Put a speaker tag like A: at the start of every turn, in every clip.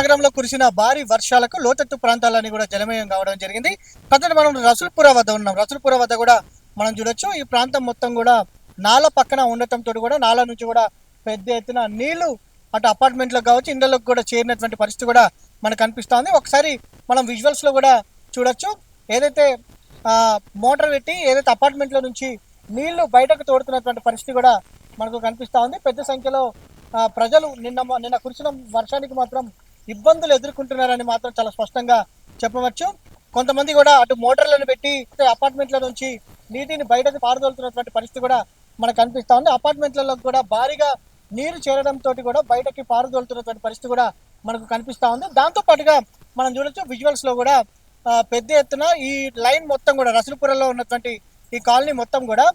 A: నగరంలో కురిసిన భారీ వర్షాలకు లోతట్టు ప్రాంతాలన్నీ కూడా జలమయం కావడం జరిగింది. ప్రజలు మనం రసూల్పుర వద్ద ఉన్నాం. రసుల్పుర వద్ద కూడా మనం చూడొచ్చు. ఈ ప్రాంతం మొత్తం కూడా నాల పక్కన ఉండటంతో కూడా నాల నుంచి కూడా పెద్ద ఎత్తున నీళ్ళు అటు అపార్ట్మెంట్లకు కావచ్చు ఇండ్లకు కూడా చేరినటువంటి పరిస్థితి కూడా మనకు కనిపిస్తోంది ఒకసారి మనం విజువల్స్లో కూడా చూడొచ్చు. ఏదైతే మోటార్ పెట్టి ఏదైతే అపార్ట్మెంట్లో నుంచి నీళ్ళు బయటకు తోడుతున్నటువంటి పరిస్థితి కూడా మనకు కనిపిస్తూ ఉంది పెద్ద సంఖ్యలో ప్రజలు నిన్న నిన్న కురిసిన వర్షానికి మాత్రం ఇబ్బందులు ఎదుర్కొంటున్నారని మాత్రం చాలా స్పష్టంగా చెప్పవచ్చు. కొంతమంది కూడా అటు మోటార్లను పెట్టి అపార్ట్మెంట్ల నుంచి నీటిని బయటకు పారదోలుతున్నటువంటి పరిస్థితి కూడా మనకు కనిపిస్తా ఉంది. అపార్ట్మెంట్లలో కూడా భారీగా నీరు చేరడంతో కూడా బయటకి పారదోలుతున్నటువంటి పరిస్థితి కూడా మనకు కనిపిస్తా ఉంది. దాంతో పాటుగా మనం చూడొచ్చు విజువల్స్లో కూడా పెద్ద ఎత్తున ఈ లైన్ మొత్తం కూడా రసులపురంలో ఉన్నటువంటి ఈ కాలనీ మొత్తం కూడా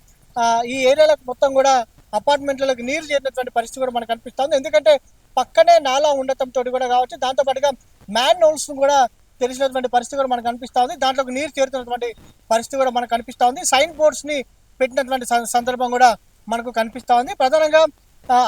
A: ఈ ఏరియాలకు మొత్తం కూడా అపార్ట్మెంట్లకు నీరు చేరినటువంటి పరిస్థితి కూడా మనకు కనిపిస్తుంది ఎందుకంటే పక్కనే నాలా ఉండటంతో కూడా కావచ్చు దాంతో పాటుగా మ్యాన్ హోల్స్ కూడా తెలిసినటువంటి పరిస్థితి కూడా మనకు కనిపిస్తా ఉంది దాంట్లోకి నీరు చేరుతున్నటువంటి పరిస్థితి కూడా మనకు కనిపిస్తూ ఉంది సైన్ బోర్డ్స్ని పెట్టినటువంటి సందర్భం కూడా మనకు కనిపిస్తా ఉంది ప్రధానంగా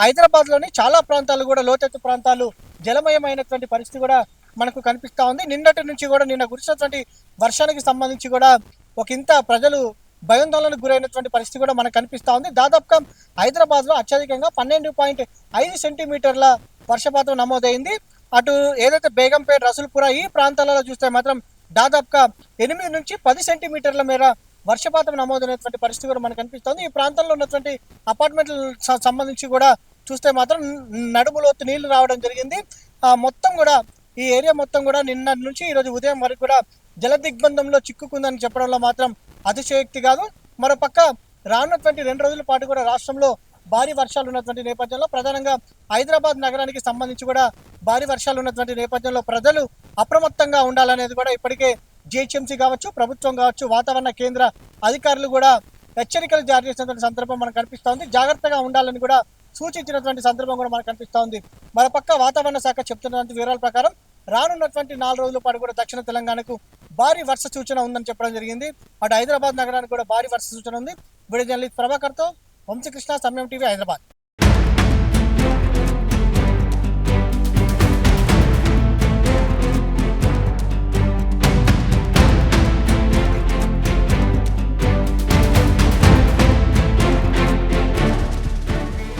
A: హైదరాబాద్లోని చాలా ప్రాంతాలు కూడా లోతెత్తు ప్రాంతాలు జలమయమైనటువంటి పరిస్థితి కూడా మనకు కనిపిస్తా ఉంది నిన్నటి నుంచి కూడా నిన్న కురిసినటువంటి వర్షానికి సంబంధించి కూడా ఒక ఇంత ప్రజలు భయాందోళనకు గురైనటువంటి పరిస్థితి కూడా మనకు కనిపిస్తూ ఉంది. దాదాపుగా హైదరాబాద్లో అత్యధికంగా పన్నెండు పాయింట్ ఐదు సెంటీమీటర్ల వర్షపాతం నమోదైంది. అటు ఏదైతే బేగంపేట రసూల్పుర ఈ ప్రాంతాలలో చూస్తే మాత్రం దాదాపుగా ఎనిమిది నుంచి పది సెంటీమీటర్ల మేర వర్షపాతం నమోదైనటువంటి పరిస్థితి కూడా మనకు కనిపిస్తుంది. ఈ ప్రాంతంలో ఉన్నటువంటి అపార్ట్మెంట్ల సంబంధించి కూడా చూస్తే మాత్రం నడుములోతు నీళ్ళు రావడం జరిగింది. ఆ మొత్తం కూడా ఈ ఏరియా మొత్తం కూడా నిన్న నుంచి ఈ రోజు ఉదయం వరకు కూడా జల దిగ్బంధంలో చిక్కుకుందని చెప్పడంలో మాత్రం అతిశయోక్తి కాదు. మరోపక్క రానున్నటువంటి రెండు రోజుల పాటు కూడా రాష్ట్రంలో భారీ వర్షాలు ఉన్నటువంటి నేపథ్యంలో ప్రధానంగా హైదరాబాద్ నగరానికి సంబంధించి కూడా భారీ వర్షాలు ఉన్నటువంటి నేపథ్యంలో ప్రజలు అప్రమత్తంగా ఉండాలనేది కూడా ఇప్పటికే జిహెచ్ఎంసీ కావచ్చు ప్రభుత్వం కావచ్చు వాతావరణ కేంద్ర అధికారులు కూడా హెచ్చరికలు జారీ చేసినటువంటి సందర్భం మనకు కనిపిస్తోంది. జాగ్రత్తగా ఉండాలని కూడా సూచించినటువంటి సందర్భం కూడా మనకు కనిపిస్తోంది. మరోపక్క వాతావరణ శాఖ చెప్తున్నటువంటి వివరాల ప్రకారం రానున్నటువంటి నాలుగు రోజుల పాటు కూడా దక్షిణ తెలంగాణకు భారీ వర్ష సూచన ఉందని చెప్పడం జరిగింది. అటు హైదరాబాద్ నగరానికి కూడా భారీ వర్ష సూచన ఉంది. వీడియో జర్నలిస్ట్ ప్రభాకర్తో వంశకృష్ణ సమయం టీవీ హైదరాబాద్.